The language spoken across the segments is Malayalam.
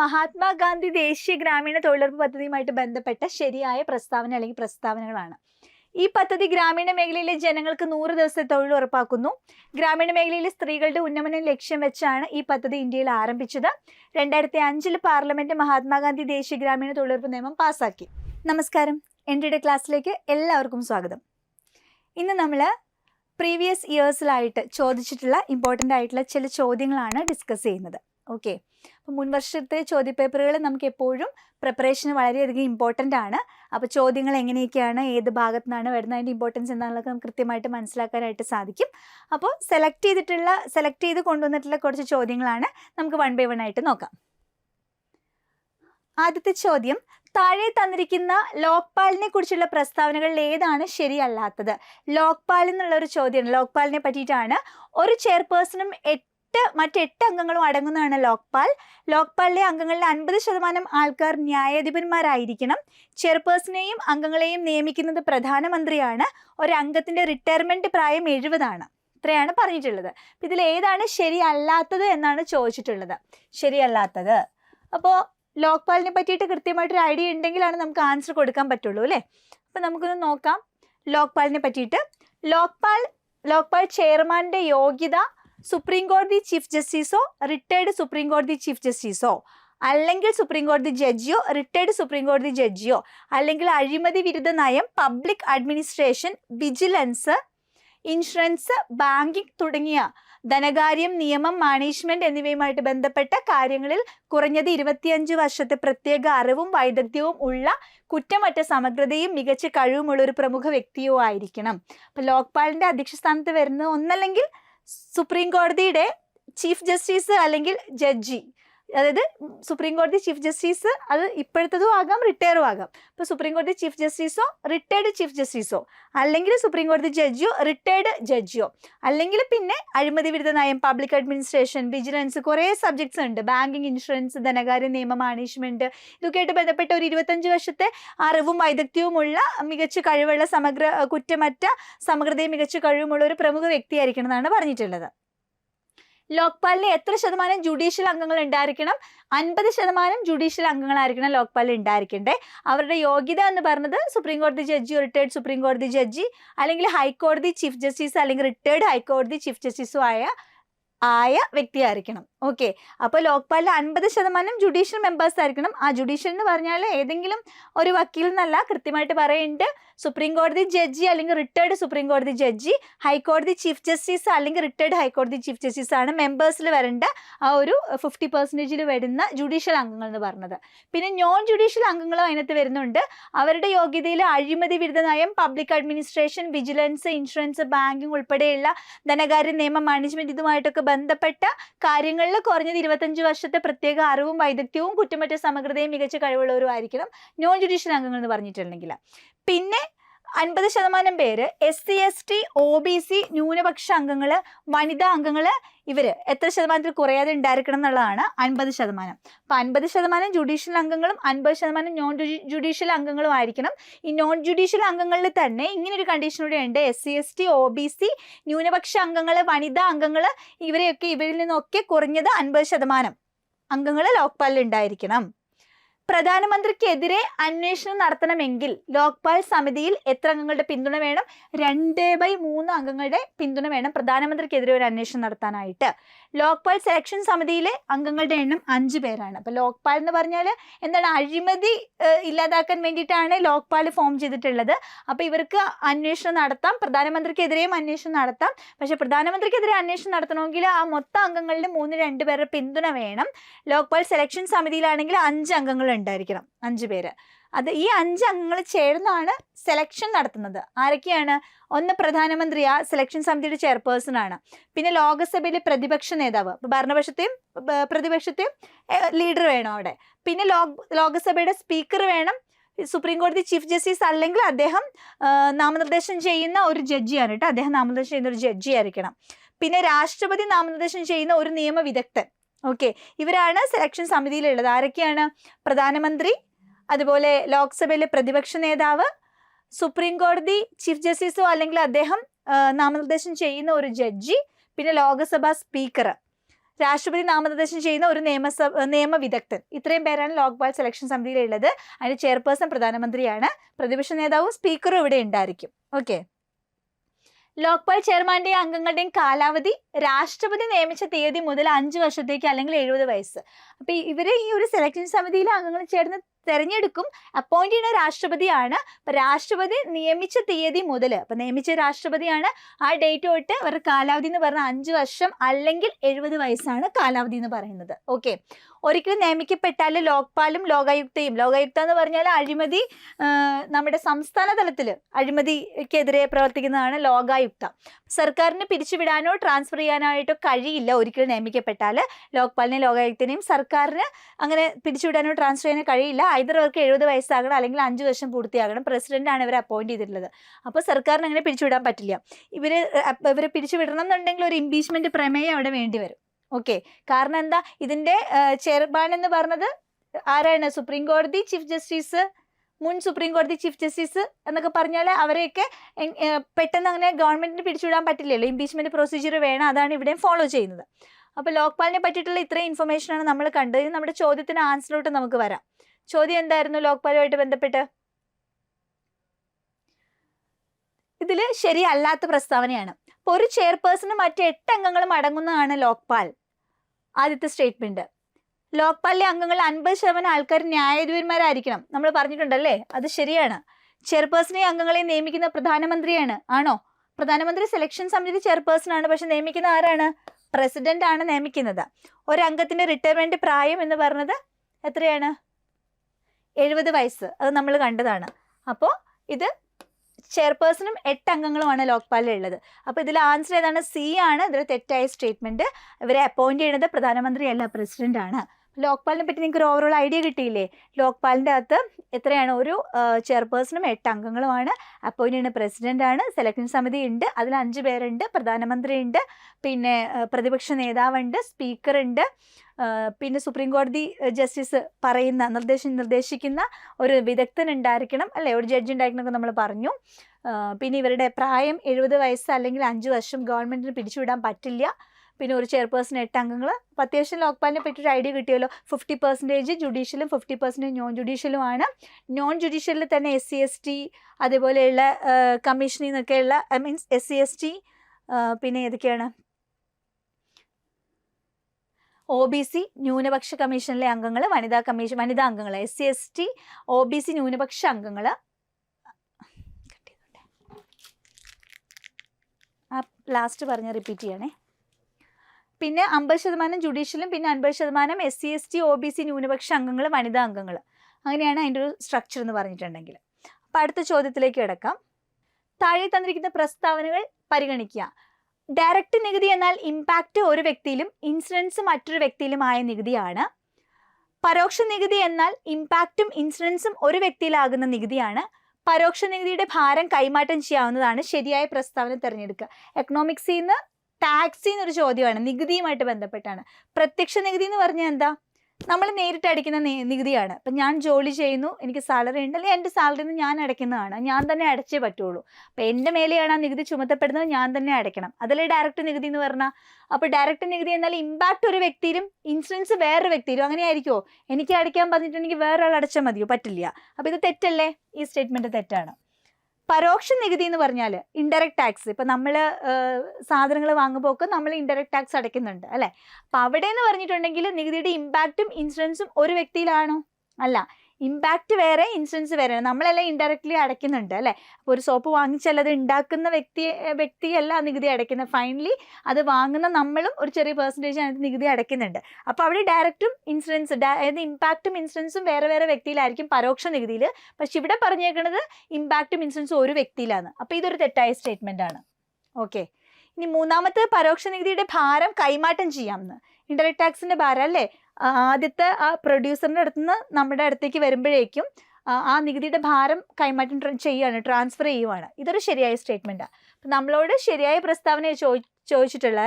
മഹാത്മാഗാന്ധി ദേശീയ ഗ്രാമീണ തൊഴിലുറപ്പ് പദ്ധതിയുമായിട്ട് ബന്ധപ്പെട്ട ശരിയായ പ്രസ്താവന അല്ലെങ്കിൽ പ്രസ്താവനകളാണ്. ഈ പദ്ധതി ഗ്രാമീണ മേഖലയിലെ ജനങ്ങൾക്ക് നൂറ് ദിവസത്തെ തൊഴിൽ ഉറപ്പാക്കുന്നു. ഗ്രാമീണ മേഖലയിലെ സ്ത്രീകളുടെ ഉന്നമനം ലക്ഷ്യം വെച്ചാണ് ഈ പദ്ധതി ഇന്ത്യയിൽ ആരംഭിച്ചത്. രണ്ടായിരത്തി അഞ്ചിൽ പാർലമെന്റ് മഹാത്മാഗാന്ധി ദേശീയ ഗ്രാമീണ തൊഴിലുറപ്പ് നിയമം പാസാക്കി. നമസ്കാരം. എന്റെ ക്ലാസ്സിലേക്ക് എല്ലാവർക്കും സ്വാഗതം. ഇന്ന് നമ്മൾ പ്രീവിയസ് ഇയേഴ്സിലായിട്ട് ചോദിച്ചിട്ടുള്ള ഇമ്പോർട്ടന്റ് ആയിട്ടുള്ള ചില ചോദ്യങ്ങളാണ് ഡിസ്കസ് ചെയ്യുന്നത്. ഓക്കെ. അപ്പോൾ മുൻവർഷത്തെ ചോദ്യപേപ്പറുകൾ നമുക്ക് എപ്പോഴും പ്രിപ്പറേഷന് വളരെയധികം ഇമ്പോർട്ടന്റ് ആണ്. അപ്പോൾ ചോദ്യങ്ങൾ എങ്ങനെയൊക്കെയാണ് ഏത് ഭാഗത്തു നിന്നാണ് വരുന്നത് അതിന്റെ ഇമ്പോർട്ടൻസ് എന്താണെന്നൊക്കെ നമുക്ക് കൃത്യമായിട്ട് മനസ്സിലാക്കാനായിട്ട് സാധിക്കും. അപ്പോൾ സെലക്ട് ചെയ്തിട്ടുള്ള സെലക്ട് ചെയ്ത് കൊണ്ടുവന്നിട്ടുള്ള കുറച്ച് ചോദ്യങ്ങളാണ് നമുക്ക് വൺ ബൈ വൺ ആയിട്ട് നോക്കാം. ആദ്യത്തെ ചോദ്യം താഴെ തന്നിരിക്കുന്ന ലോക്പാലിനെ കുറിച്ചുള്ള പ്രസ്താവനകളിൽ ഏതാണ് ശരിയല്ലാത്തത്? ലോക്പാൽ എന്നുള്ള ഒരു ചോദ്യമാണ്. ലോക്പാലിനെ പറ്റിയിട്ടാണ് ഒരു ചെയർപേഴ്സണും എട്ട് മറ്റെട്ട് അംഗങ്ങളും അടങ്ങുന്നതാണ് ലോക്പാൽ. ലോക്പാലിലെ അംഗങ്ങളിലെ അൻപത് ശതമാനം ആൾക്കാർ ന്യായാധിപന്മാരായിരിക്കണം. ചെയർപേഴ്സണെയും അംഗങ്ങളെയും നിയമിക്കുന്നത് പ്രധാനമന്ത്രിയാണ്. ഒരു അംഗത്തിന്റെ റിട്ടയർമെന്റ് പ്രായം എഴുപതാണ്. ഇത്രയാണ് പറഞ്ഞിട്ടുള്ളത്. ഇതിൽ ഏതാണ് ശരിയല്ലാത്തത് എന്നാണ് ചോദിച്ചിട്ടുള്ളത്. ശരിയല്ലാത്തത്. അപ്പോൾ ലോക്പാലിനെ പറ്റിയിട്ട് കൃത്യമായിട്ടൊരു ഐഡിയ ഉണ്ടെങ്കിലാണ് നമുക്ക് ആൻസർ കൊടുക്കാൻ പറ്റുള്ളൂ അല്ലേ? അപ്പം നമുക്കൊന്ന് നോക്കാം. ലോക്പാലിനെ പറ്റിയിട്ട്. ലോക്പാൽ ലോക്പാൽ ചെയർമാന്റെ യോഗ്യത സുപ്രീം കോടതി ചീഫ് ജസ്റ്റിസോ റിട്ടയർഡ് സുപ്രീം കോടതി ചീഫ് ജസ്റ്റിസോ അല്ലെങ്കിൽ സുപ്രീം കോടതി ജഡ്ജിയോ റിട്ടയർഡ് സുപ്രീം കോടതി ജഡ്ജിയോ അല്ലെങ്കിൽ അഴിമതി വിരുദ്ധ നയം public administration vigilance insurance banking തുടങ്ങിയ ധനകാര്യം നിയമം മാനേജ്മെന്റ് എന്നിവയുമായിട്ട് ബന്ധപ്പെട്ട കാര്യങ്ങളിൽ കുറഞ്ഞത് ഇരുപത്തിയഞ്ച് വർഷത്തെ പ്രത്യേക അറിവും വൈദഗ്ധ്യവും ഉള്ള കുറ്റമറ്റ സമഗ്രതയും മികച്ച കഴിവുമുള്ള ഒരു പ്രമുഖ വ്യക്തിയോ ആയിരിക്കണം. ലോക്പാലിന്റെ അധ്യക്ഷസ്ഥാനത്ത് വരുന്നത് ഒന്നല്ലെങ്കിൽ സുപ്രീം കോടതിയുടെ ചീഫ് ജസ്റ്റിസ് അല്ലെങ്കിൽ ജഡ്ജി അതായത് സുപ്രീം കോടതി ചീഫ് ജസ്റ്റിസ് അത് ഇപ്പോഴത്തതും ആകാം റിട്ടയറും ആകാം. ഇപ്പോൾ സുപ്രീം കോടതി ചീഫ് ജസ്റ്റിസോ റിട്ടയർഡ് ചീഫ് ജസ്റ്റിസോ അല്ലെങ്കിൽ സുപ്രീം കോടതി ജഡ്ജിയോ റിട്ടയർഡ് ജഡ്ജിയോ അല്ലെങ്കിൽ പിന്നെ അഴിമതി വിരുദ്ധ നയം പബ്ലിക് അഡ്മിനിസ്ട്രേഷൻ വിജിലൻസ് കുറേ സബ്ജക്ട്സ് ഉണ്ട്. ബാങ്കിങ് ഇൻഷുറൻസ് ധനകാര്യ നിയമ മാനേജ്മെന്റ് ഇതൊക്കെയായിട്ട് ബന്ധപ്പെട്ട ഒരു ഇരുപത്തഞ്ച് വർഷത്തെ അറിവും വൈദഗ്ധ്യവുമുള്ള മികച്ച കഴിവുള്ള സമഗ്ര കുറ്റമറ്റ സമഗ്രതയും മികച്ച കഴിവുമുള്ള ഒരു പ്രമുഖ വ്യക്തിയായിരിക്കണം എന്നാണ് പറഞ്ഞിട്ടുള്ളത്. ലോക്പാലിന് എത്ര ശതമാനം ജുഡീഷ്യൽ അംഗങ്ങൾ ഉണ്ടായിരിക്കണം? അൻപത് ശതമാനം ജുഡീഷ്യൽ അംഗങ്ങളായിരിക്കണം ലോക്പാലിൽ ഉണ്ടായിരിക്കണ്ടേ അവരുടെ യോഗ്യത എന്ന് പറഞ്ഞത് സുപ്രീം കോടതി ജഡ്ജി റിട്ടയർഡ് സുപ്രീം കോടതി ജഡ്ജി അല്ലെങ്കിൽ ഹൈക്കോടതി ചീഫ് ജസ്റ്റിസ് അല്ലെങ്കിൽ റിട്ടയർഡ് ഹൈക്കോടതി ചീഫ് ജസ്റ്റിസും ആയ ആയ വ്യക്തിയായിരിക്കണം. ഓക്കെ. അപ്പോൾ ലോക്പാലിൽ അൻപത് ശതമാനം ജുഡീഷ്യൽ മെമ്പേഴ്സ് ആയിരിക്കണം. ആ ജുഡീഷ്യൽ എന്ന് പറഞ്ഞാൽ ഏതെങ്കിലും ഒരു വക്കീൽ എന്നല്ല കൃത്യമായിട്ട് പറയുന്നുണ്ട് സുപ്രീം കോടതി ജഡ്ജി അല്ലെങ്കിൽ റിട്ടയർഡ് സുപ്രീം കോടതി ജഡ്ജി ഹൈക്കോടതി ചീഫ് ജസ്റ്റിസ് അല്ലെങ്കിൽ റിട്ടയർഡ് ഹൈക്കോടതി ചീഫ് ജസ്റ്റിസ് ആണ് മെമ്പേഴ്സിൽ വരേണ്ട ആ ഒരു ഫിഫ്റ്റി പെർസെന്റേജിൽ വരുന്ന ജുഡീഷ്യൽ അംഗങ്ങൾ എന്ന് പറഞ്ഞത്. പിന്നെ നോൺ ജുഡീഷ്യൽ അംഗങ്ങളും അതിനകത്ത് വരുന്നുണ്ട്. അവരുടെ യോഗ്യതയിൽ അഴിമതി വിരുദ്ധ നയം public administration vigilance insurance banking ഉൾപ്പെടെയുള്ള ധനകാര്യ നിയമ മാനേജ്മെന്റ് ഇതുമായിട്ടൊക്കെ ബന്ധപ്പെട്ട കാര്യങ്ങളിൽ കുറഞ്ഞത് ഇരുപത്തഞ്ച് വർഷത്തെ പ്രത്യേക അറിവും വൈദഗ്ധ്യവും കുറ്റമറ്റ സമഗ്രതയും മികച്ച കഴിവുള്ളവരും ആയിരിക്കണം നോൺ ജുഡീഷ്യൽ അംഗങ്ങൾ എന്ന് പറഞ്ഞിട്ടുണ്ടെങ്കിൽ. പിന്നെ അൻപത് ശതമാനം പേര് S C S T O B C ന്യൂനപക്ഷ അംഗങ്ങൾ വനിതാ അംഗങ്ങൾ ഇവർ എത്ര ശതമാനത്തിൽ കുറയാതെ ഉണ്ടായിരിക്കണം എന്നുള്ളതാണ് അൻപത് ശതമാനം. അപ്പം അൻപത് ശതമാനം ജുഡീഷ്യൽ അംഗങ്ങളും അൻപത് ശതമാനം നോൺ ജുഡീഷ്യൽ അംഗങ്ങളും ആയിരിക്കണം. ഈ നോൺ ജുഡീഷ്യൽ അംഗങ്ങളിൽ തന്നെ ഇങ്ങനെ ഒരു കണ്ടീഷൻ കൂടെ ഉണ്ട്. S C S T O B C ന്യൂനപക്ഷ അംഗങ്ങൾ വനിതാ അംഗങ്ങൾ ഇവരെയൊക്കെ ഇവരിൽ നിന്നൊക്കെ കുറഞ്ഞത് അൻപത് ശതമാനം അംഗങ്ങൾ ലോക്പാലിൽ ഉണ്ടായിരിക്കണം. പ്രധാനമന്ത്രിക്കെതിരെ അന്വേഷണം നടത്തണമെങ്കിൽ ലോക്പാൽ സമിതിയിൽ എത്ര അംഗങ്ങളുടെ പിന്തുണ വേണം? രണ്ട് ബൈ മൂന്ന് അംഗങ്ങളുടെ പിന്തുണ വേണം പ്രധാനമന്ത്രിക്കെതിരെ ഒരു അന്വേഷണം നടത്താനായിട്ട്. ലോക്പാൽ സെലക്ഷൻ സമിതിയിലെ അംഗങ്ങളുടെ എണ്ണം അഞ്ച് പേരാണ്. അപ്പോൾ ലോക്പാൽ എന്ന് പറഞ്ഞാൽ എന്താണ് അഴിമതി ഇല്ലാതാക്കാൻ വേണ്ടിയിട്ടാണ് ലോക്പാൽ ഫോം ചെയ്തിട്ടുള്ളത്. അപ്പോൾ ഇവർക്ക് അന്വേഷണം നടത്താം പ്രധാനമന്ത്രിക്കെതിരെയും അന്വേഷണം നടത്താം. പക്ഷേ പ്രധാനമന്ത്രിക്കെതിരെ അന്വേഷണം നടത്തണമെങ്കിൽ ആ മൊത്തം അംഗങ്ങളുടെ മൂന്ന് രണ്ട് പേരുടെ പിന്തുണ വേണം. ലോക്പാൽ സെലക്ഷൻ സമിതിയിലാണെങ്കിൽ അഞ്ച് അംഗങ്ങൾ ഉണ്ടായിരിക്കണം അഞ്ച് പേര്. അത് ഈ അഞ്ച് അംഗങ്ങൾ ചേർന്നാണ് സെലക്ഷൻ നടത്തുന്നത്. ആരൊക്കെയാണ്? ഒന്ന് പ്രധാനമന്ത്രി ആ സെലക്ഷൻ സമിതിയുടെ ചെയർപേഴ്സൺ ആണ്. പിന്നെ ലോകസഭയിലെ പ്രതിപക്ഷ നേതാവ്. ഭരണപക്ഷത്തെയും പ്രതിപക്ഷത്തെയും ലീഡർ വേണം അവിടെ. പിന്നെ ലോകസഭയുടെ സ്പീക്കർ വേണം. സുപ്രീം കോടതി ചീഫ് ജസ്റ്റിസ് അല്ലെങ്കിൽ അദ്ദേഹം നാമനിർദ്ദേശം ചെയ്യുന്ന ഒരു ജഡ്ജിയാണ് കേട്ടോ. അദ്ദേഹം നാമനിർദ്ദേശം ചെയ്യുന്ന ഒരു ജഡ്ജി ആയിരിക്കണം. പിന്നെ രാഷ്ട്രപതി നാമനിർദ്ദേശം ചെയ്യുന്ന ഒരു നിയമ വിദഗ്ധൻ. ഓക്കെ. ഇവരാണ് സെലക്ഷൻ സമിതിയിലുള്ളത്. ആരൊക്കെയാണ്? പ്രധാനമന്ത്രി അതുപോലെ ലോക്സഭയിലെ പ്രതിപക്ഷ നേതാവ് സുപ്രീം കോടതി ചീഫ് ജസ്റ്റിസോ അല്ലെങ്കിൽ അദ്ദേഹം നാമനിർദ്ദേശം ചെയ്യുന്ന ഒരു ജഡ്ജി പിന്നെ ലോക്സഭാ സ്പീക്കർ. രാഷ്ട്രപതി നാമനിർദ്ദേശം ചെയ്യുന്ന ഒരു നിയമസഭ നിയമ വിദഗ്ധൻ. ഇത്രയും പേരാണ് ലോക്പാൽ സെലക്ഷൻ സമിതിയിലുള്ളത്. അതിന് ചെയർപേഴ്സൺ പ്രധാനമന്ത്രിയാണ്. പ്രതിപക്ഷ നേതാവും സ്പീക്കറും ഇവിടെ ഉണ്ടായിരിക്കും. ഓക്കെ. ലോക്പാൽ ചെയർമാന്റെയും അംഗങ്ങളുടെയും കാലാവധി രാഷ്ട്രപതി നിയമിച്ച തീയതി മുതൽ അഞ്ച് വർഷത്തേക്ക് അല്ലെങ്കിൽ എഴുപത് വയസ്സ്. അപ്പൊ ഇവരെ ഈ ഒരു സെലക്ഷൻ സമിതിയിലെ അംഗങ്ങൾ ചേർന്ന് തെരഞ്ഞെടുക്കും. അപ്പോയിന്റ് ചെയ്യുന്ന രാഷ്ട്രപതിയാണ്. അപ്പൊ രാഷ്ട്രപതി നിയമിച്ച തീയതി മുതൽ അപ്പൊ നിയമിച്ച രാഷ്ട്രപതിയാണ് ആ ഡേറ്റ് തൊട്ട് അവരുടെ കാലാവധി എന്ന് പറഞ്ഞ അഞ്ച് വർഷം അല്ലെങ്കിൽ എഴുപത് വയസ്സാണ് കാലാവധി എന്ന് പറയുന്നത്. ഓക്കെ ഒരിക്കലും നിയമിക്കപ്പെട്ടാൽ ലോക്പാലും ലോകായുക്തയും. ലോകായുക്ത എന്ന് പറഞ്ഞാൽ അഴിമതി നമ്മുടെ സംസ്ഥാന തലത്തിൽ അഴിമതിക്കെതിരെ പ്രവർത്തിക്കുന്നതാണ് ലോകായുക്ത. സർക്കാരിന് പിരിച്ചുവിടാനോ ട്രാൻസ്ഫർ ചെയ്യാനായിട്ടോ കഴിയില്ല ഒരിക്കലും നിയമിക്കപ്പെട്ടാൽ. ലോക്പാലിനെയും ലോകായുക്തനെയും സർക്കാരിന് അങ്ങനെ പിരിച്ചുവിടാനോ ട്രാൻസ്ഫർ ചെയ്യാനോ കഴിയില്ല. ഐതർ അവർക്ക് എഴുപത് വയസ്സാകണം അല്ലെങ്കിൽ അഞ്ച് വർഷം പൂർത്തിയാകണം. പ്രസിഡന്റാണ് ഇവരെ അപ്പോയിന്റ് ചെയ്തിട്ടുള്ളത്. അപ്പോൾ സർക്കാരിന് അങ്ങനെ പിരിച്ചുവിടാൻ പറ്റില്ല. ഇവർ ഇവരെ പിരിച്ചുവിടണം എന്നുണ്ടെങ്കിൽ ഒരു ഇംപീച്ച്മെന്റ് പ്രമേയം അവിടെ വേണ്ടി വരും. ഓക്കെ കാരണം എന്താ? ഇതിന്റെ ചെയർമാൻ എന്ന് പറഞ്ഞത് ആരാണ്? സുപ്രീം കോടതി ചീഫ് ജസ്റ്റിസ് മുൻ സുപ്രീം കോടതി ചീഫ് ജസ്റ്റിസ് എന്നൊക്കെ പറഞ്ഞാൽ അവരെയൊക്കെ പെട്ടെന്ന് അങ്ങനെ ഗവൺമെന്റിന് പിടിച്ചുവിടാൻ പറ്റില്ലല്ലോ. ഇംപീച്ച്മെന്റ് പ്രൊസീജിയർ വേണം. അതാണ് ഇവിടെയും ഫോളോ ചെയ്യുന്നത്. അപ്പോൾ ലോക്പാലിനെ പറ്റിയിട്ടുള്ള ഇത്രയും ഇൻഫർമേഷൻ ആണ് നമ്മൾ കണ്ടത്. ഇനി നമ്മുടെ ചോദ്യത്തിന് ആൻസറിലോട്ട് നമുക്ക് വരാം. ചോദ്യം എന്തായിരുന്നു ലോക്പാലുമായിട്ട് ബന്ധപ്പെട്ട്? ഇതിൽ ശരിയല്ലാത്ത പ്രസ്താവനയാണ്. ഒരു ചെയർപേഴ്സണും മറ്റ് എട്ട് അംഗങ്ങളും അടങ്ങുന്നതാണ് ലോക്പാൽ. ആദ്യത്തെ സ്റ്റേറ്റ്മെന്റ് ലോക്പാലിലെ അംഗങ്ങൾ അൻപത് ശതമാനം ആൾക്കാർ ന്യായാധിപന്മാരായിരിക്കണം നമ്മൾ പറഞ്ഞിട്ടുണ്ടല്ലേ? അത് ശരിയാണ്. ചെയർപേഴ്സണെ അംഗങ്ങളെ നിയമിക്കുന്ന പ്രധാനമന്ത്രിയാണ്. ആണോ? പ്രധാനമന്ത്രി സെലക്ഷൻ സമിതി ചെയർപേഴ്സൺ ആണ്. പക്ഷെ നിയമിക്കുന്ന ആരാണ്? പ്രസിഡന്റ് ആണ് നിയമിക്കുന്നത്. ഒരംഗത്തിന്റെ റിട്ടയർമെന്റ് പ്രായം എന്ന് പറഞ്ഞത് എത്രയാണ്? എഴുപത് വയസ്സ്. അത് നമ്മൾ കണ്ടതാണ്. അപ്പോൾ ഇത് ചെയർപേഴ്സണും എട്ട് അംഗങ്ങളുമാണ് ലോക്പാലിൽ ഉള്ളത്. അപ്പോൾ ഇതിൽ ആൻസർ ഏതാണ്? സി ആണ്. ഇതിൽ തെറ്റായ സ്റ്റേറ്റ്മെന്റ് ഇവരെ അപ്പോയിന്റ് ചെയ്യുന്നത് പ്രധാനമന്ത്രിയല്ല ആണ്. ലോക്പാലിനെ പറ്റി നിങ്ങൾക്ക് ഒരു ഓവറോൾ ഐഡിയ കിട്ടിയില്ലേ? ലോക്പാലിന്റെ അകത്ത് എത്രയാണ്? ഒരു ചെയർപേഴ്സണും എട്ട് അംഗങ്ങളുമാണ്. അപ്പോയിന്റ് ചെയ്യുന്ന പ്രസിഡന്റ് ആണ് സെലക്ഷൻ സമിതി ഉണ്ട് അതിൽ അഞ്ച് പേരുണ്ട് പ്രധാനമന്ത്രി ഉണ്ട് പിന്നെ പ്രതിപക്ഷ നേതാവുണ്ട് സ്പീക്കർ ഉണ്ട് പിന്നെ സുപ്രീം കോടതി ജസ്റ്റിസ് പറയുന്ന നിർദ്ദേശം നിർദ്ദേശിക്കുന്ന ഒരു വിദഗ്ധൻ ഉണ്ടായിരിക്കണം അല്ലേ? ഒരു ജഡ്ജി ഉണ്ടായിരിക്കണം നമ്മൾ പറഞ്ഞു. പിന്നെ ഇവരുടെ പ്രായം എഴുപത് വയസ്സ് അല്ലെങ്കിൽ അഞ്ച് വർഷം ഗവൺമെന്റിന് പിടിച്ചുവിടാൻ പറ്റില്ല. പിന്നെ ഒരു ചെയർപേഴ്സൺ എട്ട് അംഗങ്ങൾ അത്യാവശ്യം ലോക്പാലിനെ പറ്റി ഒരു ഐഡിയ കിട്ടിയല്ലോ. ഫിഫ്റ്റി പെർസെന്റേജ് ജുഡീഷ്യലും ഫിഫ്റ്റി പെർസെന്റേജ് നോൺ ജുഡീഷ്യലുമാണ് നോൺ ജുഡീഷ്യലിൽ തന്നെ എസ് സി എസ് ടി അതേപോലെയുള്ള കമ്മീഷനിൽ നിന്നൊക്കെയുള്ള I means S C S T പിന്നെ ഏതൊക്കെയാണ്? ഒ ബി സി ന്യൂനപക്ഷ കമ്മീഷനിലെ അംഗങ്ങൾ വനിതാ കമ്മീഷൻ വനിതാ അംഗങ്ങൾ S C S T O B C ന്യൂനപക്ഷ അംഗങ്ങൾ ആ ലാസ്റ്റ് പറഞ്ഞ് റിപ്പീറ്റ് ചെയ്യണേ. പിന്നെ അമ്പത് ശതമാനം ജുഡീഷ്യലും പിന്നെ അൻപത് ശതമാനം S C S T O B C ന്യൂനപക്ഷ അംഗങ്ങൾ വനിതാ അംഗങ്ങൾ. അങ്ങനെയാണ് അതിന്റെ ഒരു സ്ട്രക്ചർ എന്ന് പറഞ്ഞിട്ടുണ്ടെങ്കിൽ. അപ്പോൾ അടുത്ത ചോദ്യത്തിലേക്ക് കിടക്കാം. താഴെ തന്നിരിക്കുന്ന പ്രസ്താവനകൾ പരിഗണിക്കുക. ഡയറക്റ്റ് നികുതി എന്നാൽ ഇമ്പാക്റ്റ് ഒരു വ്യക്തിയിലും ഇൻഷുറൻസ് മറ്റൊരു വ്യക്തിയിലുമായ നികുതിയാണ്. പരോക്ഷ നികുതി എന്നാൽ ഇമ്പാക്റ്റും ഇൻഷുറൻസും ഒരു വ്യക്തിയിലാകുന്ന നികുതിയാണ്. പരോക്ഷ നികുതിയുടെ ഭാരം കൈമാറ്റം ചെയ്യാവുന്നതാണ് ശരിയായ പ്രസ്താവന തിരഞ്ഞെടുക്കുക. എക്കണോമിക്സിൽ നിന്ന് ടാക്സി എന്നൊരു ചോദ്യമാണ് നികുതിയുമായിട്ട് ബന്ധപ്പെട്ടാണ്. പ്രത്യക്ഷ നികുതി എന്ന് പറഞ്ഞാൽ എന്താ? നമ്മൾ നേരിട്ട് അടിക്കുന്ന നികുതിയാണ്. അപ്പം ഞാൻ ജോലി ചെയ്യുന്നു എനിക്ക് സാലറി ഉണ്ട് അല്ലെങ്കിൽ എന്റെ സാലറി നിന്ന് ഞാൻ അടയ്ക്കുന്നതാണ്. ഞാൻ തന്നെ അടച്ചേ പറ്റുള്ളൂ. അപ്പം എന്റെ മേലെയാണ് ആ നികുതി ചുമത്തപ്പെടുന്നത് ഞാൻ തന്നെ അടയ്ക്കണം. അതല്ലേ ഡയറക്റ്റ് നികുതി എന്ന് പറഞ്ഞാൽ അപ്പോൾ ഡയറക്റ്റ് നികുതി എന്നാൽ ഇമ്പാക്റ്റ് ഒരു വ്യക്തിയിലും ഇൻഷുറൻസ് വേറൊരു വ്യക്തിയിലും അങ്ങനെ ആയിരിക്കുമോ എനിക്ക് അടയ്ക്കാൻ പറഞ്ഞിട്ടുണ്ടെങ്കിൽ വേറൊരാൾ അടച്ചാൽ മതിയോ? പറ്റില്ല. അപ്പോൾ ഇത് തെറ്റല്ലേ? ഈ സ്റ്റേറ്റ്മെന്റ് തെറ്റാണ്. പരോക്ഷ നികുതി എന്ന് പറഞ്ഞാൽ ഇൻഡയറക്ട് ടാക്സ് ഇപ്പം നമ്മൾ സാധനങ്ങൾ വാങ്ങുമ്പോൾ ഒക്കെ നമ്മൾ ഇൻഡയറക്ട് ടാക്സ് അടയ്ക്കുന്നുണ്ട് അല്ലേ? അപ്പം അവിടെ എന്ന് പറഞ്ഞിട്ടുണ്ടെങ്കിൽ നികുതിയുടെ ഇമ്പാക്റ്റും ഇൻഷുറൻസും ഒരു വ്യക്തിയിലാണോ? അല്ല. ഇമ്പാക്റ്റ് വേറെ ഇൻഷുറൻസ് വേറെ. നമ്മളെല്ലാം ഇൻഡയറക്ട്ലി അടയ്ക്കുന്നുണ്ട് അല്ലേ? അപ്പോൾ ഒരു സോപ്പ് വാങ്ങിച്ചാൽ അത് ഉണ്ടാക്കുന്ന വ്യക്തി വ്യക്തിയല്ല നികുതി അടയ്ക്കുന്നത്. ഫൈനലി അത് വാങ്ങുന്ന നമ്മളും ഒരു ചെറിയ പെർസെന്റേജ് അതിനകത്ത് നികുതി അടയ്ക്കുന്നുണ്ട്. അപ്പോൾ അവിടെ ഡയറക്റ്റും ഇൻഷുറൻസ് അതായത് ഇമ്പാക്റ്റും ഇൻഷുറൻസും വേറെ വേറെ വ്യക്തിയിലായിരിക്കും പരോക്ഷ നികുതിയിൽ പക്ഷെ ഇവിടെ പറഞ്ഞേക്കുന്നത് ഇമ്പാക്റ്റും ഇൻഷുറൻസും ഒരു വ്യക്തിയിലാണ്. അപ്പോൾ ഇതൊരു തെറ്റായ സ്റ്റേറ്റ്മെന്റ് ആണ്. ഓക്കെ ഇനി മൂന്നാമത്തെ പരോക്ഷ നികുതിയുടെ ഭാരം കൈമാറ്റം ചെയ്യാമെന്ന് ഇൻഡയറക്ട് ടാക്സിന്റെ ഭാരം അല്ലേ? ആദ്യത്തെ ആ പ്രൊഡ്യൂസറിന്റെ അടുത്ത് നിന്ന് നമ്മുടെ അടുത്തേക്ക് വരുമ്പോഴേക്കും ആ, നികുതിയുടെ ഭാരം കൈമാറ്റം ചെയ്യുകയാണ് ട്രാൻസ്ഫർ ചെയ്യുവാണ്. ഇതൊരു ശരിയായ സ്റ്റേറ്റ്മെന്റാണ് അപ്പം നമ്മളോട് ശരിയായ പ്രസ്താവന ചോദി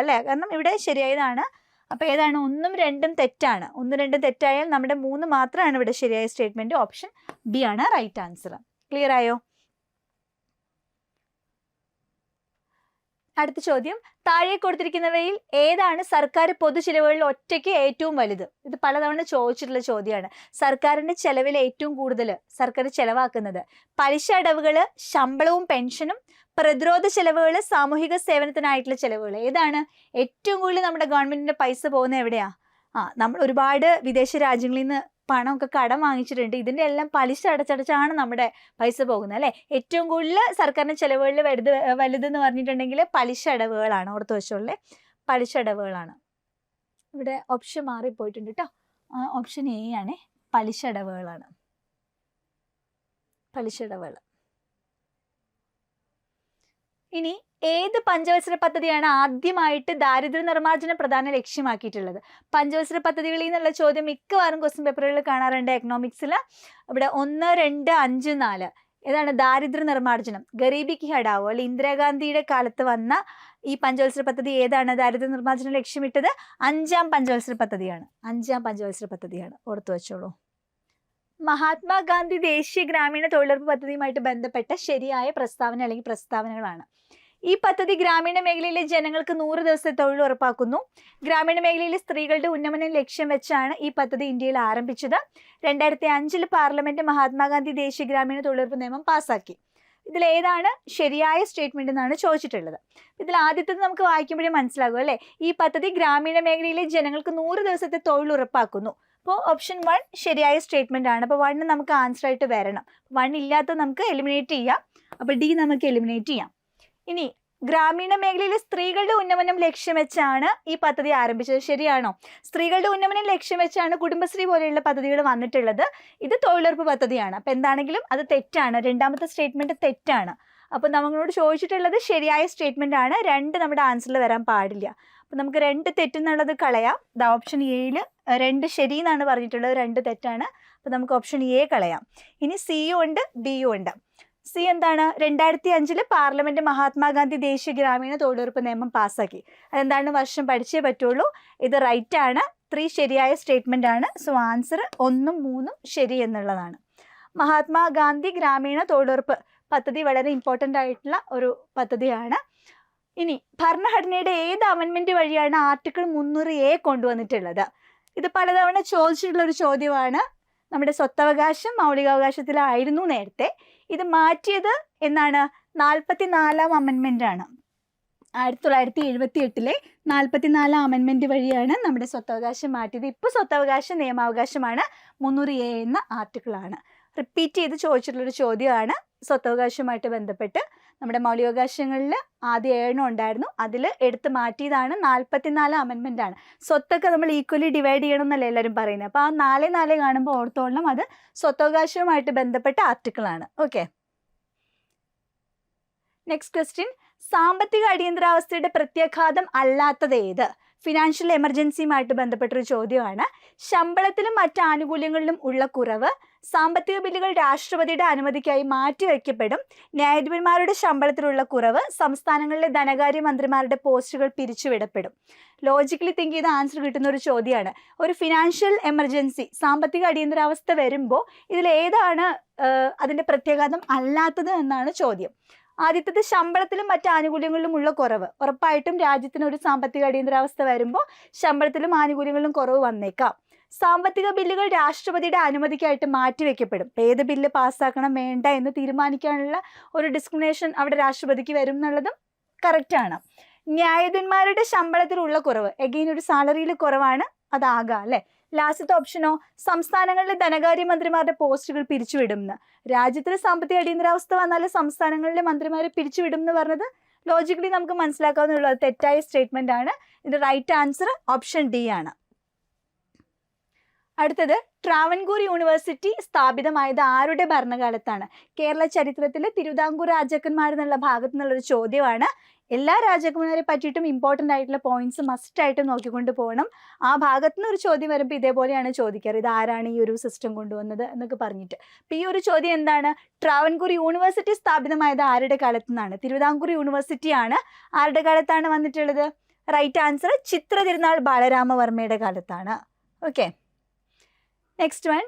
അല്ലേ? കാരണം ഇവിടെ ശരിയായതാണ്. അപ്പോൾ ഏതാണ്? ഒന്നും രണ്ടും തെറ്റാണ്. ഒന്നും രണ്ടും തെറ്റായാൽ നമ്മുടെ മൂന്ന് മാത്രമാണ് ഇവിടെ ശരിയായ സ്റ്റേറ്റ്മെന്റ് ഓപ്ഷൻ ബി ആണ് റൈറ്റ് ആൻസർ ക്ലിയർ ആയോ? അടുത്ത ചോദ്യം. താഴെ കൊടുത്തിരിക്കുന്നവയിൽ ഏതാണ് സർക്കാർ പൊതു ചിലവുകളിൽ ഒറ്റയ്ക്ക് ഏറ്റവും വലുത്? ഇത് പലതവണ ചോദിച്ചിട്ടുള്ള ചോദ്യമാണ്. സർക്കാരിന്റെ ചെലവിൽ ഏറ്റവും കൂടുതൽ സർക്കാർ ചെലവാക്കുന്നത് പലിശ അടവുകൾ ശമ്പളവും പെൻഷനും പ്രതിരോധ ചെലവുകൾ സാമൂഹിക സേവനത്തിനായിട്ടുള്ള ചെലവുകൾ ഏതാണ്? ഏറ്റവും കൂടുതൽ നമ്മുടെ ഗവൺമെന്റിന്റെ പൈസ പോകുന്നത് എവിടെയാ? ആ നമ്മൾ ഒരുപാട് വിദേശ രാജ്യങ്ങളിൽ നിന്ന് പണമൊക്കെ കടം വാങ്ങിച്ചിട്ടുണ്ട്. ഇതിന്റെ എല്ലാം പലിശ അടച്ചടച്ചാണ് നമ്മുടെ പൈസ പോകുന്നത് അല്ലേ? ഏറ്റവും കൂടുതൽ സർക്കാരിന്റെ ചിലവുകളിൽ വലുത് വലുതെന്ന് പറഞ്ഞിട്ടുണ്ടെങ്കിൽ പലിശ അടവുകളാണ്. ഓർത്ത് വശമുള്ള പലിശ അടവുകളാണ്. ഇവിടെ ഓപ്ഷൻ മാറിപ്പോയിട്ടുണ്ട് കേട്ടോ ഓപ്ഷൻ എ ആണ്. പലിശ അടവുകളാണ്. പലിശ അടവുകൾ ഇനി ഏത് പഞ്ചവത്സര പദ്ധതിയാണ് ആദ്യമായിട്ട് ദാരിദ്ര്യ നിർമ്മാർജന പ്രധാന ലക്ഷ്യമാക്കിയിട്ടുള്ളത്? പഞ്ചവത്സര പദ്ധതികളിൽ നിന്നുള്ള ചോദ്യം മിക്കവാറും ക്വസ്റ്റ്യൻ പേപ്പറുകളിൽ കാണാറുണ്ട് എക്കണോമിക്സിൽ ഇവിടെ ഒന്ന് രണ്ട് അഞ്ച് നാല്. ഏതാണ് ദാരിദ്ര്യ നിർമ്മാർജനം? കി ഹടാവോ അല്ലെ ഇന്ദിരാഗാന്ധിയുടെ കാലത്ത് വന്ന ഈ പഞ്ചവത്സര പദ്ധതി ഏതാണ് ദാരിദ്ര്യ നിർമ്മാർജനം ലക്ഷ്യമിട്ടത്? അഞ്ചാം പഞ്ചവത്സര പദ്ധതിയാണ്. അഞ്ചാം പഞ്ചവത്സര പദ്ധതിയാണ്. ഓർത്തു വെച്ചോളൂ. മഹാത്മാഗാന്ധി ദേശീയ ഗ്രാമീണ തൊഴിലുറപ്പ് പദ്ധതിയുമായിട്ട് ബന്ധപ്പെട്ട ശരിയായ പ്രസ്താവന അല്ലെങ്കിൽ പ്രസ്താവനകളാണ്. ഈ പദ്ധതി ഗ്രാമീണ മേഖലയിലെ ജനങ്ങൾക്ക് നൂറ് ദിവസത്തെ തൊഴിൽ ഉറപ്പാക്കുന്നു. ഗ്രാമീണ മേഖലയിലെ സ്ത്രീകളുടെ ഉന്നമനം ലക്ഷ്യം വെച്ചാണ് ഈ പദ്ധതി ഇന്ത്യയിൽ ആരംഭിച്ചത്. രണ്ടായിരത്തി അഞ്ചിൽ പാർലമെന്റ് മഹാത്മാഗാന്ധി ദേശീയ ഗ്രാമീണ തൊഴിലുറപ്പ് നിയമം പാസാക്കി ഇതിൽ ഏതാണ് ശരിയായ സ്റ്റേറ്റ്മെന്റ് എന്നാണ് ചോദിച്ചിട്ടുള്ളത്. ഇതിൽ ആദ്യത്തെ നമുക്ക് വായിക്കുമ്പോഴേ മനസ്സിലാകും അല്ലേ? ഈ പദ്ധതി ഗ്രാമീണ മേഖലയിലെ ജനങ്ങൾക്ക് നൂറ് ദിവസത്തെ തൊഴിൽ ഉറപ്പാക്കുന്നു. അപ്പോൾ ഓപ്ഷൻ വൺ ശരിയായ സ്റ്റേറ്റ്മെന്റ് ആണ്. അപ്പോൾ വണ്ണ് നമുക്ക് ആൻസർ ആയിട്ട് വരണം. വൺ ഇല്ലാത്ത നമുക്ക് എലിമിനേറ്റ് ചെയ്യാം. അപ്പോൾ ഡി നമുക്ക് എലിമിനേറ്റ് ചെയ്യാം. ഇനി ഗ്രാമീണ മേഖലയിലെ സ്ത്രീകളുടെ ഉന്നമനം ലക്ഷ്യം വെച്ചാണ് ഈ പദ്ധതി ആരംഭിച്ചത്. ശരിയാണോ? സ്ത്രീകളുടെ ഉന്നമനം ലക്ഷ്യം വെച്ചാണ് കുടുംബശ്രീ പോലെയുള്ള പദ്ധതികൾ വന്നിട്ടുള്ളത്. ഇത് തൊഴിലുറപ്പ് പദ്ധതിയാണ്. അപ്പം എന്താണെങ്കിലും അത് തെറ്റാണ്. രണ്ടാമത്തെ സ്റ്റേറ്റ്മെന്റ് തെറ്റാണ്. അപ്പം നമ്മളോട് ചോദിച്ചിട്ടുള്ളത് ശരിയായ സ്റ്റേറ്റ്മെന്റ് ആണ്. രണ്ട് നമ്മുടെ ആൻസറിൽ വരാൻ പാടില്ല. അപ്പം നമുക്ക് രണ്ട് തെറ്റെന്നുള്ളത് കളയാം. ദ ഓപ്ഷൻ എയിൽ രണ്ട് ശരി എന്നാണ് പറഞ്ഞിട്ടുള്ളത്. രണ്ട് തെറ്റാണ്. അപ്പം നമുക്ക് ഓപ്ഷൻ എ കളയാം. ഇനി സിയും ഉണ്ട് ബിയും ഉണ്ട്. സി എന്താണ്? രണ്ടായിരത്തി അഞ്ചിൽ പാർലമെന്റ് മഹാത്മാഗാന്ധി ദേശീയ ഗ്രാമീണ തൊഴിലുറപ്പ് നിയമം പാസ്സാക്കി അതെന്താണ് വർഷം പഠിച്ചേ പറ്റുള്ളൂ? ഇത് റൈറ്റ് ആണ്. ത്രീ ശരിയായ സ്റ്റേറ്റ്മെന്റ് ആണ്. സോ ആൻസർ ഒന്നും മൂന്നും ശരി എന്നുള്ളതാണ്. മഹാത്മാഗാന്ധി ഗ്രാമീണ തൊഴിലുറപ്പ് പദ്ധതി വളരെ ഇമ്പോർട്ടന്റ് ആയിട്ടുള്ള ഒരു പദ്ധതിയാണ്. ഇനി ഭരണഘടനയുടെ ഏത് അമെൻമെന്റ് വഴിയാണ് ആർട്ടിക്കിൾ മുന്നൂറ് എ കൊണ്ടുവന്നിട്ടുള്ളത്? ഇത് പലതവണ ചോദിച്ചിട്ടുള്ള ഒരു ചോദ്യമാണ്. നമ്മുടെ സ്വത്തവകാശം മൗലികാവകാശത്തിലായിരുന്നു നേരത്തെ. ഇത് മാറ്റിയത് എന്നാണ് നാൽപ്പത്തി നാലാം അമെൻമെന്റ് ആണ്. ആയിരത്തി തൊള്ളായിരത്തി എഴുപത്തി എട്ടിലെ നാൽപ്പത്തിനാലാം അമെൻമെന്റ് വഴിയാണ് നമ്മുടെ സ്വത്തവകാശം മാറ്റിയത്. ഇപ്പോൾ സ്വത്തവകാശ നിയമാവകാശമാണ് മുന്നൂറ് എ എന്ന ആർട്ടിക്കിളാണ് റിപ്പീറ്റ് ചെയ്ത് ചോദിച്ചിട്ടുള്ളൊരു ചോദ്യമാണ് സ്വത്തവകാശവുമായിട്ട് ബന്ധപ്പെട്ട്. നമ്മുടെ മൗലികാവകാശങ്ങളിൽ ആദ്യം ഏഴെണ്ണം ഉണ്ടായിരുന്നു. അതിൽ എടുത്ത് മാറ്റിയതാണ് നാൽപ്പത്തിനാല് അമെൻമെന്റ് ആണ്. സ്വത്തൊക്കെ നമ്മൾ ഈക്വലി ഡിവൈഡ് ചെയ്യണം എന്നല്ലേ എല്ലാവരും പറയുന്നത്. അപ്പോൾ ആ നാല് നാല് കാണുമ്പോൾ ഓർത്തോളണം അത് സ്വത്തവകാശവുമായിട്ട് ബന്ധപ്പെട്ട ആർട്ടിക്കിളാണ് ഓക്കെ നെക്സ്റ്റ് ക്വസ്റ്റ്യൻ സാമ്പത്തിക അടിയന്തരാവസ്ഥയുടെ പ്രത്യാഘാതം അല്ലാത്തത് ഏത്? ഫിനാൻഷ്യൽ എമർജൻസിയുമായിട്ട് ബന്ധപ്പെട്ടൊരു ചോദ്യമാണ്. ശമ്പളത്തിലും മറ്റ് ആനുകൂല്യങ്ങളിലും ഉള്ള കുറവ് സാമ്പത്തിക ബില്ലുകൾ രാഷ്ട്രപതിയുടെ അനുമതിക്കായി മാറ്റിവെക്കപ്പെടും ന്യായാധിപന്മാരുടെ ശമ്പളത്തിലുള്ള കുറവ് സംസ്ഥാനങ്ങളിലെ ധനകാര്യ മന്ത്രിമാരുടെ പോസ്റ്റുകൾ പിരിച്ചുവിടപ്പെടും. ലോജിക്കലി തിങ്ക് ചെയ്ത് ആൻസർ കിട്ടുന്ന ഒരു ചോദ്യമാണ്. ഒരു ഫിനാൻഷ്യൽ എമർജൻസി സാമ്പത്തിക അടിയന്തരാവസ്ഥ വരുമ്പോൾ ഇതിൽ ഏതാണ് അതിന്റെ പ്രത്യാഘാതം അല്ലാത്തത് എന്നാണ് ചോദ്യം. ആദ്യത്തത് ശമ്പളത്തിലും മറ്റ് ആനുകൂല്യങ്ങളിലും ഉള്ള കുറവ്. ഉറപ്പായിട്ടും രാജ്യത്തിന് ഒരു സാമ്പത്തിക അടിയന്തരാവസ്ഥ വരുമ്പോൾ ശമ്പളത്തിലും ആനുകൂല്യങ്ങളിലും കുറവ് വന്നേക്കാം. സാമ്പത്തിക ബില്ലുകൾ രാഷ്ട്രപതിയുടെ അനുമതിക്കായിട്ട് മാറ്റിവെക്കപ്പെടും ഏത് ബില്ല് പാസ്സാക്കണം വേണ്ട എന്ന് തീരുമാനിക്കാനുള്ള ഒരു ഡിസ്ക്രിമിനേഷൻ അവിടെ രാഷ്ട്രപതിക്ക് വരും എന്നുള്ളതും കറക്റ്റാണ് ന്യായാധിപന്മാരുടെ ശമ്പളത്തിലുള്ള കുറവ്. എഗെയിൻ ഒരു സാലറിയിൽ കുറവാണ് അതാകാം അല്ലെ? ലാസ്റ്റത്തെ ഓപ്ഷനോ സംസ്ഥാനങ്ങളിലെ ധനകാര്യ മന്ത്രിമാരുടെ പോസ്റ്റുകൾ പിരിച്ചുവിടുമെന്ന് രാജ്യത്തിന് സാമ്പത്തിക അടിയന്തരാവസ്ഥ വന്നാൽ സംസ്ഥാനങ്ങളിലെ മന്ത്രിമാരെ പിരിച്ചുവിടും എന്ന് പറഞ്ഞത് ലോജിക്കലി നമുക്ക് മനസ്സിലാക്കാവുന്നുള്ളൂ തെറ്റായ സ്റ്റേറ്റ്മെന്റ് ആണ്. ഇതിന്റെ റൈറ്റ് ആൻസർ ഓപ്ഷൻ ഡി ആണ്. അടുത്തത് ട്രാവൻകൂർ യൂണിവേഴ്സിറ്റി സ്ഥാപിതമായത് ആരുടെ ഭരണകാലത്താണ്? കേരള ചരിത്രത്തിലെ തിരുവിതാംകൂർ രാജാക്കന്മാർ എന്നുള്ള ഭാഗത്തു നിന്നുള്ളൊരു ചോദ്യമാണ്. എല്ലാ രാജാക്കന്മാരെ പറ്റിയിട്ടും ഇമ്പോർട്ടന്റ് ആയിട്ടുള്ള പോയിന്റ്സ് മസ്റ്റ് ആയിട്ട് നോക്കിക്കൊണ്ട് പോകണം. ആ ഭാഗത്തു നിന്ന് ഒരു ചോദ്യം വരുമ്പോൾ ഇതേപോലെയാണ് ചോദിക്കാറ്. ഇത് ആരാണ് ഈ ഒരു സിസ്റ്റം കൊണ്ടുവന്നത് എന്നൊക്കെ പറഞ്ഞിട്ട്. അപ്പോൾ ഈ ഒരു ചോദ്യം എന്താണ്? ട്രാവൻകൂർ യൂണിവേഴ്സിറ്റി സ്ഥാപിതമായത് ആരുടെ കാലത്തു നിന്നാണ് തിരുവിതാംകൂർ യൂണിവേഴ്സിറ്റിയാണ് ആരുടെ കാലത്താണ് വന്നിട്ടുള്ളത്? റൈറ്റ് ആൻസർ ചിത്ര തിരുനാൾ ബാലരാമവർമ്മയുടെ കാലത്താണ്. ഓക്കെ നെക്സ്റ്റ് വൺ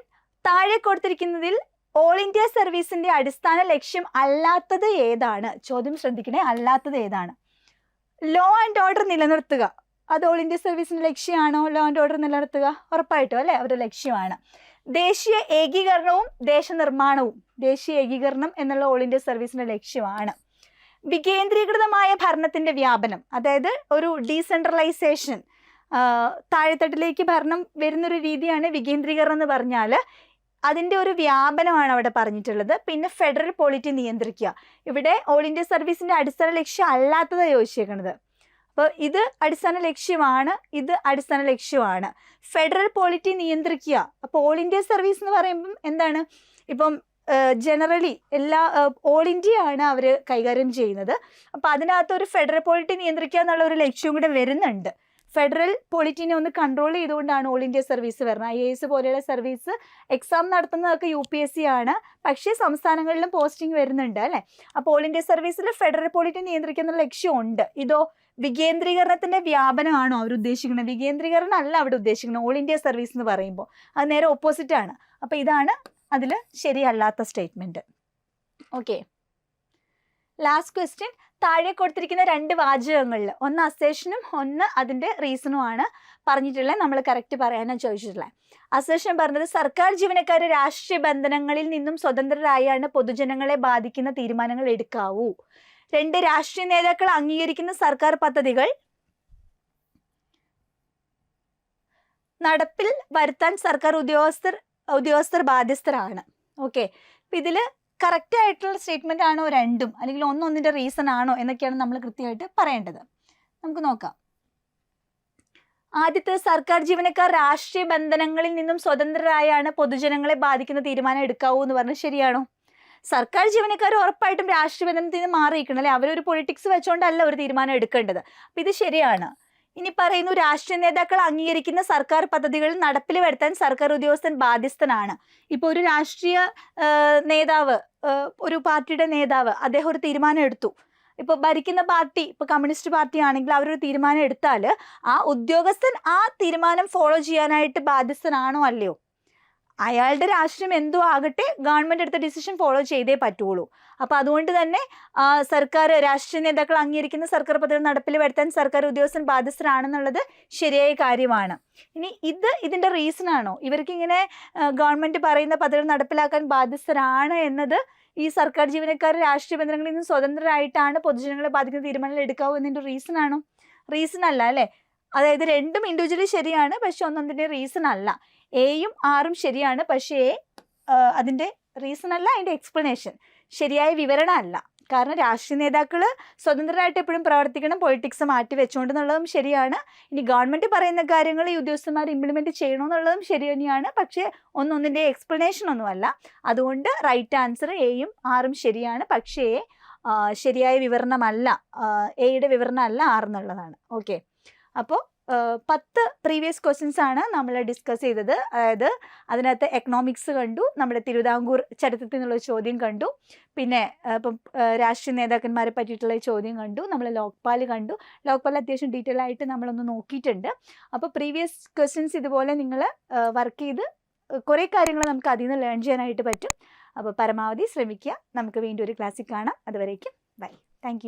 താഴെ കൊടുത്തിരിക്കുന്നതിൽ ഓൾ ഇന്ത്യ സർവീസിന്റെ അടിസ്ഥാന ലക്ഷ്യം അല്ലാത്തത് ഏതാണ്? ചോദ്യം ശ്രദ്ധിക്കണേ അല്ലാത്തത് ഏതാണ്? ലോ ആൻഡ് ഓർഡർ നിലനിർത്തുക. അത് ഓൾ ഇന്ത്യ സർവീസിന്റെ ലക്ഷ്യമാണോ? ലോ ആൻഡ് ഓർഡർ നിലനിർത്തുക? ഉറപ്പായിട്ടും അല്ലേ? അവരുടെ ലക്ഷ്യമാണ്. ദേശീയ ഏകീകരണവും ദേശനിർമ്മാണവും. ദേശീയ ഏകീകരണം എന്നുള്ള ഓൾ ഇന്ത്യ സർവീസിന്റെ ലക്ഷ്യമാണ്. വികേന്ദ്രീകൃതമായ ഭരണത്തിന്റെ വ്യാപനം. അതായത് ഒരു ഡീസെൻട്രലൈസേഷൻ താഴെത്തട്ടിലേക്ക് ഭരണം വരുന്നൊരു രീതിയാണ് വികേന്ദ്രീകരണം എന്ന് പറഞ്ഞാൽ അതിന്റെ ഒരു വ്യാപനമാണ് അവിടെ പറഞ്ഞിട്ടുള്ളത്. പിന്നെ ഫെഡറൽ പോളിറ്റി നിയന്ത്രിക്കുക. ഇവിടെ ഓൾ ഇന്ത്യ സർവീസിന്റെ അടിസ്ഥാന ലക്ഷ്യം അല്ലാത്തതാണ് ചോദിച്ചേക്കുന്നത് അപ്പോൾ ഇത് അടിസ്ഥാന ലക്ഷ്യമാണ് ഇത് അടിസ്ഥാന ലക്ഷ്യമാണ്. ഫെഡറൽ പോളിറ്റി നിയന്ത്രിക്കുക. അപ്പോൾ ഓൾ ഇന്ത്യ സർവീസ് എന്ന് പറയുമ്പം എന്താണ്? ഇപ്പം ജനറലി എല്ലാ ഓൾ ഇന്ത്യ ആണ് അവർ കൈകാര്യം ചെയ്യുന്നത്. അപ്പോൾ അതിനകത്ത് ഒരു ഫെഡറൽ പോളിറ്റി നിയന്ത്രിക്കുക എന്നുള്ള ഒരു ലക്ഷ്യവും കൂടെ വരുന്നുണ്ട്. ഫെഡറൽ പൊളിറ്റിനെ ഒന്ന് കൺട്രോൾ ചെയ്തുകൊണ്ടാണ് ഓൾ ഇന്ത്യ സർവീസ് വരുന്നത്. ഐ എ എസ് പോലെയുള്ള സർവീസ് എക്സാം നടത്തുന്നതൊക്കെ യു പി എസ് സി ആണ്. പക്ഷേ സംസ്ഥാനങ്ങളിലും പോസ്റ്റിംഗ് വരുന്നുണ്ട് അല്ലേ? അപ്പോൾ ഓൾ ഇന്ത്യ സർവീസിൽ ഫെഡറൽ പൊളിറ്റി നിയന്ത്രിക്കുന്ന ലക്ഷ്യമുണ്ട്. ഇതോ വികേന്ദ്രീകരണത്തിന്റെ വ്യാപനമാണോ അവർ ഉദ്ദേശിക്കുന്നത്? വികേന്ദ്രീകരണം അല്ല അവിടെ ഉദ്ദേശിക്കുന്നത്. ഓൾ ഇന്ത്യ സർവീസ് എന്ന് പറയുമ്പോൾ. അത് നേരെ ഓപ്പോസിറ്റ് ആണ്. അപ്പോൾ ഇതാണ് അതിൽ ശരിയല്ലാത്ത സ്റ്റേറ്റ്മെന്റ് ഓക്കെ ലാസ്റ്റ് ക്വസ്റ്റ്യൻ താഴെ കൊടുത്തിരിക്കുന്ന രണ്ട് വാചകങ്ങളിൽ ഒന്ന് അസേഷനും ഒന്ന് അതിന്റെ റീസണുമാണ് പറഞ്ഞിട്ടുള്ളത്. നമ്മൾ കറക്റ്റ് പറയാനാണ് ചോദിച്ചിട്ടുള്ളത്. അസേഷൻ പറഞ്ഞത് സർക്കാർ ജീവനക്കാർ രാഷ്ട്രീയ ബന്ധനങ്ങളിൽ നിന്നും സ്വതന്ത്രരായാണ് പൊതുജനങ്ങളെ ബാധിക്കുന്ന തീരുമാനങ്ങൾ എടുക്കാവൂ. രണ്ട് രാഷ്ട്രീയ നേതാക്കൾ അംഗീകരിക്കുന്ന സർക്കാർ പദ്ധതികൾ നടപ്പിൽ വരുത്താൻ സർക്കാർ ഉദ്യോഗസ്ഥർ ഉദ്യോഗസ്ഥർ ബാധ്യസ്ഥരാണ്. ഓക്കെ ഇതിൽ കറക്റ്റ് ആയിട്ടുള്ള സ്റ്റേറ്റ്മെന്റ് ആണോ രണ്ടും? അല്ലെങ്കിൽ ഒന്നൊന്നിന്റെ റീസൺ ആണോ എന്നൊക്കെയാണ് നമ്മൾ കൃത്യമായിട്ട് പറയേണ്ടത്. നമുക്ക് നോക്കാം. ആദ്യത്തെ സർക്കാർ ജീവനക്കാർ രാഷ്ട്രീയ ബന്ധനങ്ങളിൽ നിന്നും സ്വതന്ത്രരായാണ് പൊതുജനങ്ങളെ ബാധിക്കുന്ന തീരുമാനം എടുക്കാവൂ എന്ന് പറഞ്ഞാൽ ശരിയാണോ? സർക്കാർ ജീവനക്കാർ ഉറപ്പായിട്ടും രാഷ്ട്രീയ ബന്ധനത്തിൽ നിന്ന് മാറിയിരിക്കണം അല്ലെ? അവരൊരു പൊളിറ്റിക്സ് വെച്ചുകൊണ്ടല്ല ഒരു തീരുമാനം എടുക്കേണ്ടത്. അപ്പൊ ഇത് ശരിയാണ്. ഇനി പറയുന്നു രാഷ്ട്രീയ നേതാക്കൾ അംഗീകരിക്കുന്ന സർക്കാർ പദ്ധതികൾ നടപ്പിൽ വരുത്താൻ സർക്കാർ ഉദ്യോഗസ്ഥൻ ബാധ്യസ്ഥനാണ്. ഇപ്പോൾ ഒരു രാഷ്ട്രീയ നേതാവ് ഒരു പാർട്ടിയുടെ നേതാവ് അദ്ദേഹം ഒരു തീരുമാനം എടുത്തു. ഇപ്പോൾ ഭരിക്കുന്ന പാർട്ടി ഇപ്പോൾ കമ്മ്യൂണിസ്റ്റ് പാർട്ടി ആണെങ്കിൽ അവരൊരു തീരുമാനം എടുത്താൽ ആ ഉദ്യോഗസ്ഥൻ ആ തീരുമാനം ഫോളോ ചെയ്യാനായിട്ട് ബാധ്യസ്ഥനാണോ അല്ലയോ? അയാളുടെ രാഷ്ട്രീയം എന്തോ ആകട്ടെ ഗവൺമെന്റ് എടുത്ത ഡിസിഷൻ ഫോളോ ചെയ്തേ പറ്റുള്ളൂ. അപ്പൊ അതുകൊണ്ട് തന്നെ സർക്കാർ രാഷ്ട്രീയ നേതാക്കൾ അംഗീകരിക്കുന്ന സർക്കാർ പദ്ധതി നടപ്പിൽ വരുത്താൻ സർക്കാർ ഉദ്യോഗസ്ഥൻ ബാധ്യസ്ഥരാണെന്നുള്ളത് ശരിയായ കാര്യമാണ്. ഇനി ഇത് ഇതിന്റെ റീസൺ ആണോ? ഇവർക്ക് ഇങ്ങനെ ഗവൺമെന്റ് പറയുന്ന പദ്ധതി നടപ്പിലാക്കാൻ ബാധ്യസ്ഥരാണ് എന്നത് ഈ സർക്കാർ ജീവനക്കാർ രാഷ്ട്രീയ ബന്ധങ്ങളിൽ നിന്ന് സ്വതന്ത്രരായിട്ടാണ് പൊതുജനങ്ങളെ ബാധിക്കുന്ന തീരുമാനങ്ങൾ എടുക്കാവൂ എന്നതിന്റെ റീസൺ ആണോ? റീസൺ അല്ല അല്ലേ? അതായത് രണ്ടും ഇൻഡിവിജ്വലി ശരിയാണ് പക്ഷെ ഒന്നൊന്നിന്റെ റീസൺ അല്ല. എയും ആറും ശരിയാണ്. പക്ഷേ അതിന്റെ റീസൺ അല്ല അതിന്റെ എക്സ്പ്ലനേഷൻ ശരിയായ വിവരണം അല്ല. കാരണം രാഷ്ട്രീയ നേതാക്കൾ സ്വതന്ത്രരായിട്ട് എപ്പോഴും പ്രവർത്തിക്കണം പൊളിറ്റിക്സ് മാറ്റി വെച്ചുകൊണ്ടെന്നുള്ളതും ശരിയാണ്. ഇനി ഗവൺമെന്റ് പറയുന്ന കാര്യങ്ങൾ ഈ ഉദ്യോഗസ്ഥന്മാർ ഇംപ്ലിമെന്റ് ചെയ്യണമെന്നുള്ളതും ശരി തന്നെയാണ്. പക്ഷേ ഒന്നൊന്നിന്റെ എക്സ്പ്ലനേഷൻ ഒന്നുമല്ല അതുകൊണ്ട് റൈറ്റ് ആൻസർ എയും ആറും ശരിയാണ്. പക്ഷേ ശരിയായ വിവരണമല്ല എയുടെ വിവരണമല്ല ആറെന്നുള്ളതാണ് ഓക്കെ അപ്പോൾ പത്ത് പ്രീവിയസ് ക്വസ്റ്റ്യൻസ് ആണ് നമ്മൾ ഡിസ്കസ് ചെയ്തത്. അതായത് അതിനകത്ത് എക്കണോമിക്സ് കണ്ടു നമ്മുടെ തിരുവിതാംകൂർ ചരിത്രത്തിൽ നിന്നുള്ള ചോദ്യം കണ്ടു പിന്നെ ഇപ്പം രാഷ്ട്രീയ നേതാക്കന്മാരെ പറ്റിയിട്ടുള്ള ചോദ്യം കണ്ടു നമ്മൾ ലോക്പാൽ കണ്ടു. ലോക്പാൽ അത്യാവശ്യം ഡീറ്റെയിൽ ആയിട്ട് നമ്മളൊന്ന് നോക്കിയിട്ടുണ്ട്. അപ്പോൾ പ്രീവിയസ് ക്വസ്റ്റ്യൻസ് ഇതുപോലെ നിങ്ങൾ വർക്ക് ചെയ്ത് കുറേ കാര്യങ്ങൾ നമുക്ക് അതിൽ നിന്ന് ലേൺ ചെയ്യാനായിട്ട് പറ്റും. അപ്പോൾ പരമാവധി ശ്രമിക്കുക. നമുക്ക് വീണ്ടും ഒരു ക്ലാസ്സിൽ കാണാം. അതുവരേക്കും ബൈ താങ്ക്